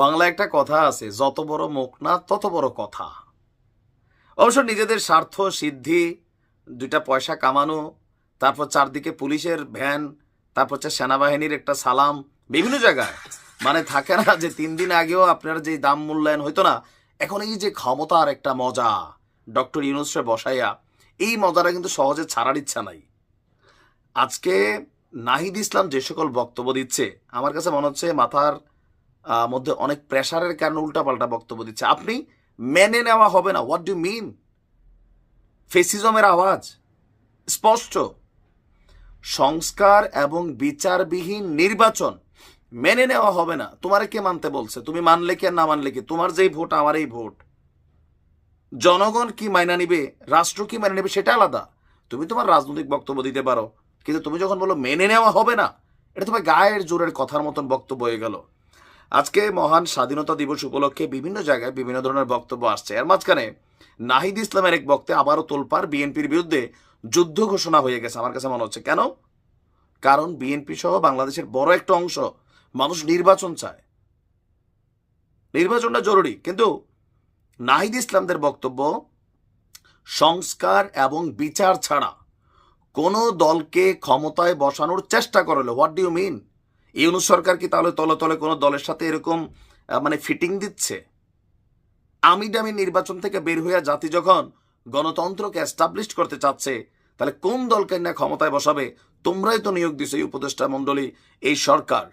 বাংলা একটা কথা আছে, যত বড় মুখ না, তত বড় কথা। অবশ্য নিজেদের স্বার্থ, সিদ্ধি, দুইটা পয়সা কামানো, তারপর চারদিকে পুলিশের ভ্যান, তারপর হচ্ছে সেনাবাহিনীর একটা সালাম, বিভিন্ন জায়গায়। মানে থাকে না যে তিন দিন আগেও আপনার যে দাম মূল্যায়ন হইতো না, এখন এই যে ক্ষমতার একটা মজা, ডক্টর ইউনুসরে বসাইয়া, এই মজাটা কিন্তু সহজে ছাড়ার ইচ্ছা নাই। আজকে নাহিদ ইসলাম যে সকল বক্তব্য দিচ্ছে, আমার কাছে মনে হচ্ছে মাথার মধ্যে অনেক প্রেশারের কারণে উল্টাপাল্টা বক্তব্য দিচ্ছে। আপনি মেনে নেওয়া হবে না। হোয়াট ডু মিন ফেসিজমের আওয়াজ। স্পষ্ট। সংস্কার এবং বিচারবিহীন নির্বাচন মেনে নেওয়া হবে না। তোমার কে মানতে বলছে? তুমি মানলে কি আর না মানলে কি? তোমার যেই ভোট আমার এই ভোট। জনগণ কি মাইনা নিবে? রাষ্ট্র কি মাইনা নেবে? সেটা আলাদা। তুমি তোমার রাজনৈতিক বক্তব্য দিতে পারো। কিন্তু তুমি যখন বলো মেনে নেওয়া হবে না, এটা তোমার গায়ের জোরের কথার মতন বক্তব্য হয়ে গেল। আজকে মহান স্বাধীনতা দিবস উপলক্ষে বিভিন্ন জায়গায় বিভিন্ন ধরনের বক্তব্য আসছে। এর মাঝখানে নাহিদ ইসলামের এক বক্তে আবারও তোলপার বিএনপির বিরুদ্ধে যুদ্ধ ঘোষণা হয়ে গেছে আমার কাছে মনে হচ্ছে। কেন? কারণ বিএনপি সহ বাংলাদেশের বড় একটা অংশ মানুষ নির্বাচন চায়। নির্বাচনটা জরুরি। কিন্তু নাহিদ ইসলামদের বক্তব্য, সংস্কার এবং বিচার ছাড়া কোনো দলকে ক্ষমতায় বসানোর চেষ্টা করল। What do you mean Yunus সরকার কি তাহলে তলে তলে কোনো দলের সাথে এরকম মানে ফিটিং দিচ্ছে? আমি ডামি নির্বাচন থেকে বের হইয়া জাতি যখন গণতন্ত্রকে এস্টাবলিশ করতে চাচ্ছে, তাহলে কোন দলকে না ক্ষমতায় বসাবে? তোমরাই তো নিয়োগ দিছো এই উপদেষ্টা মণ্ডলী, এই সরকার।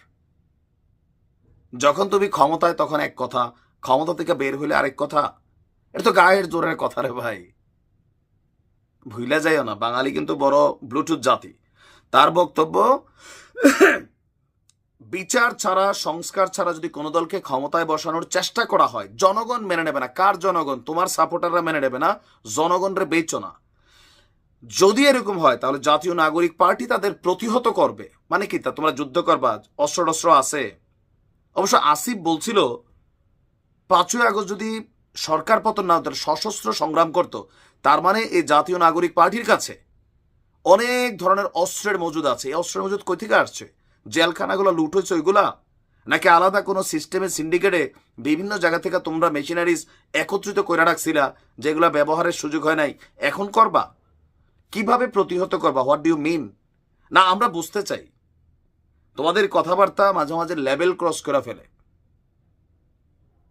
যখন তুমি ক্ষমতায়, তখন এক কথা, ক্ষমতা থেকে বের হইলে আরেক কথা। এটা তো গায়ের জোরের কথা রে ভাই। ভুইলা যাইও না, বাঙালি কিন্তু বড় ব্লুটুথ জাতি। তার বক্তব্য বিচার ছাড়া, সংস্কার ছাড়া যদি কোনো দলকে ক্ষমতায় বসানোর চেষ্টা করা হয়, জনগণ মেনে নেবে না। কার জনগণ? তোমার সাপোর্টাররা মেনে নেবে না, জনগণরে বেচো না। যদি এরকম হয়, তাহলে জাতীয় নাগরিক পার্টি তাদের প্রতিহত করবে। মানে কি? তা তোমরা যুদ্ধ করবা অস্ত্র টস্ত্র আছে। অবশ্য আসিফ বলছিল, পাঁচই আগস্ট যদি সরকার পতন না হতো সশস্ত্র সংগ্রাম করত। তার মানে এই জাতীয় নাগরিক পার্টির কাছে অনেক ধরনের অস্ত্রের মজুদ আছে। এই অস্ত্রের মজুদ কই থেকে আসছে? জেলখানাগুলো লুট হয়েছে ওইগুলা? নাকি আলাদা কোনো সিস্টেমে সিন্ডিকেটে বিভিন্ন জায়গা থেকে তোমরা মেশিনারিজ একত্রিত করে রাখছিলা, যেগুলো ব্যবহারের সুযোগ হয় নাই? এখন করবা? কীভাবে প্রতিহত করবা? হোয়াট ডু ইউ মিন না, আমরা বুঝতে চাই। তোমাদের কথাবার্তা মাঝে মাঝে লেভেল ক্রস করে ফেলে।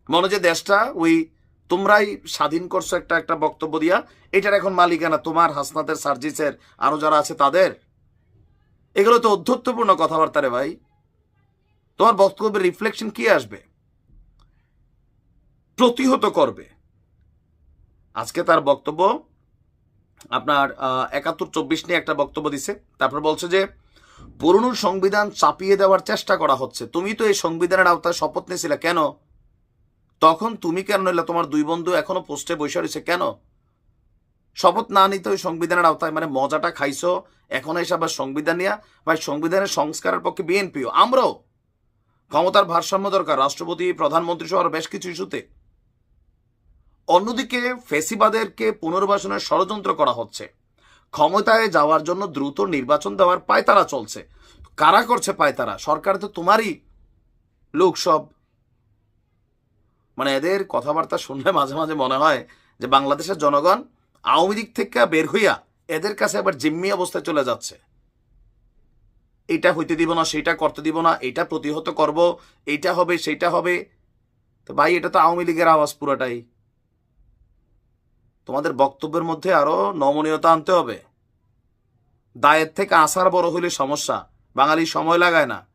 মনে যে দেশটা ওই তোমরাই স্বাধীন করছ একটা একটা বক্তব্য দিয়া, এটার এখন মালিকানা তোমার, হাসনাতের, সার্জিসের, আরও যারা আছে তাদের। এগুলো তো অধ্যত্বপূর্ণ কথাবার্তা রে ভাই। তোমার বক্তব্যের রিফ্লেকশন কি আসবে? প্রতিহত করবে। আজকে তার বক্তব্য, আপনার একাত্তর চব্বিশ নিয়ে একটা বক্তব্য দিছে। তারপর বলছে যে, পুরনো সংবিধান চাপিয়ে দেওয়ার চেষ্টা করা হচ্ছে। তুমি তো এই সংবিধানের আওতায় শপথ নিয়েছিলে কেন? তখন তুমি কেন নইলে? তোমার দুই বন্ধু এখনও পোস্টে বসে রয়েছে কেন? শপথ না নিতে ওই সংবিধানের আওতায় মানে মজাটা খাইছো, এখন এসে আবার সংবিধান নিয়া, ভাই সংবিধানের সংস্কারের পক্ষে বিএনপিও, আমরাও। ক্ষমতার ভারসাম্য দরকার, রাষ্ট্রপতি প্রধানমন্ত্রী সহ বেশ কিছু ইস্যুতে। অন্যদিকে ফেসিবাদেরকে পুনর্বাসনের ষড়যন্ত্র করা হচ্ছে। ক্ষমতায় যাওয়ার জন্য দ্রুত নির্বাচন দেওয়ার পায়তারা চলছে। কারা করছে পায়তারা? সরকার তো তোমারই লোক সব। মানে এদের কথাবার্তা শুনলে মাঝে মাঝে মনে হয় যে বাংলাদেশের জনগণ আওয়ামী লীগ থেকে বের হইয়া এদের কাছে আবার জিম্মি অবস্থায় চলে যাচ্ছে। এটা হইতে দিব না, সেটা করতে দিব না, এটা প্রতিহত করব এইটা হবে সেইটা হবে। তো ভাই, এটা তো আওয়ামী লীগের আওয়াজ পুরোটাই। তোমাদের বক্তব্যের মধ্যে আরও নমনীয়তা আনতে হবে। দায়ের থেকে আসার বড় হইলে সমস্যা, বাঙালি সময় লাগায় না।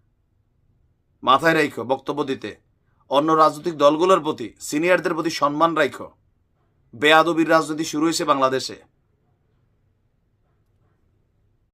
মাথায় রাখো বক্তব্য দিতে। অন্য রাজনৈতিক দলগুলোর প্রতি, সিনিয়রদের প্রতি সম্মান রাখো বেয়াদবির রাজনীতি শুরু হয়েছে বাংলাদেশে।